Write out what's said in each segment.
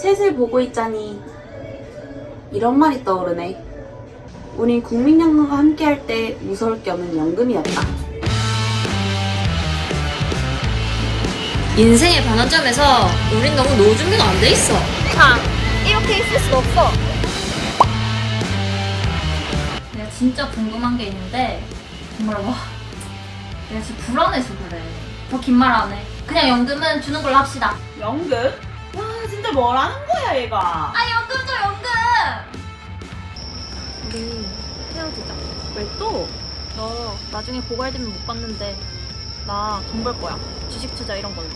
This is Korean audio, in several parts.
셋을 보고 있자니 이런 말이 떠오르네. 우린 국민연금과 함께할 때 무서울 게 없는 연금이었다. 인생의 반환점에서 우린 너무 노준비가 안 돼 있어. 자, 이렇게 있을 수 없어. 내가 진짜 궁금한 게 있는데 정말 와 내가 진짜 불안해서 그래. 더 긴 말 안 해. 그냥 연금은 주는 걸로 합시다. 연금? 와 진짜 뭐라는 거야 얘가 아 연금 줘 연금. 우리 헤어지자. 왜 또? 너 나중에 고갈되면 못 받는데 나 돈 벌 거야. 주식 투자 이런 걸로.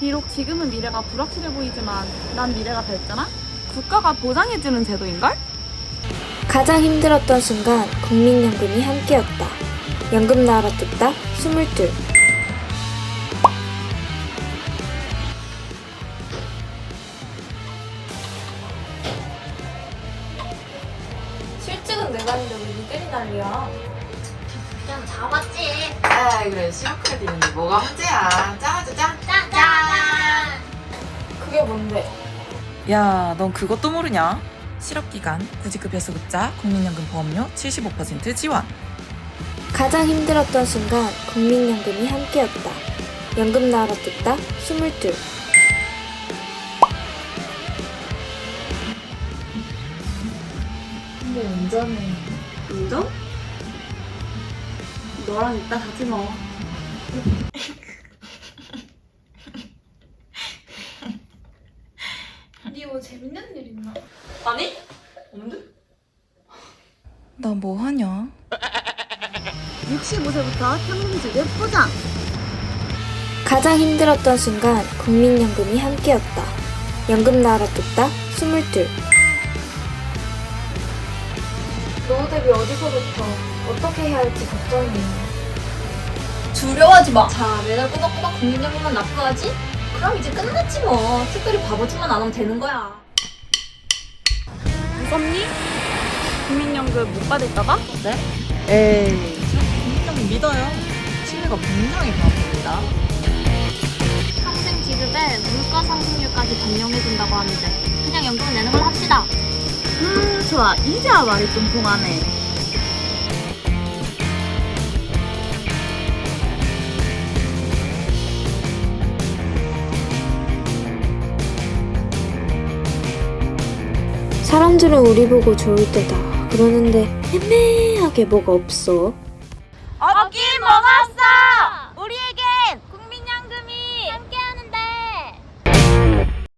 비록 지금은 미래가 불확실해 보이지만 난 미래가 밝잖아? 국가가 보장해주는 제도인걸? 가장 힘들었던 순간 국민연금이 함께였다. 연금 나라 뜯다 22 잡았는데 왜 니들이 난리야? 그냥 잡았지. 아 그래 시어카디 뭐가 문제야 짜자 짜 짠! 짠! 그게 뭔데? 야, 넌 그것도 모르냐? 실업기간, 구직급여수 급자, 국민연금 보험료 75% 지원. 가장 힘들었던 순간 국민연금이 함께였다. 연금 나라 뜯다 22. 근데 운전은 인정? 너랑 이따 같이 먹어. 니뭐 재밌는 일 있나? 아니? 없는데? 나 뭐 하냐? 65세부터 평균직 예쁘장! 가장 힘들었던 순간 국민연금이 함께였다. 연금 나라 뚝딱 22 컨셉이 어디서부터 어떻게 해야 할지 걱정이에요. 두려워하지 마. 자, 매달 꼬박꼬박 국민연금만 납부하지? 그럼 이제 끝났지 뭐. 특별히 바보짓만 안 하면 되는 거야. 무섭니? 국민연금 못 받을까봐? 네? 에이. 국민연금 믿어요. 신뢰가 굉장히 강합니다. 학생 지급에 물가 상승률까지 반영해준다고 하는데 그냥 연금을 내는 걸 합시다. 음, 좋아. 이제야 말이 좀 통하네. 사람들은 우리 보고 좋을 때다. 그러는데 애매하게 뭐가 없어? 없기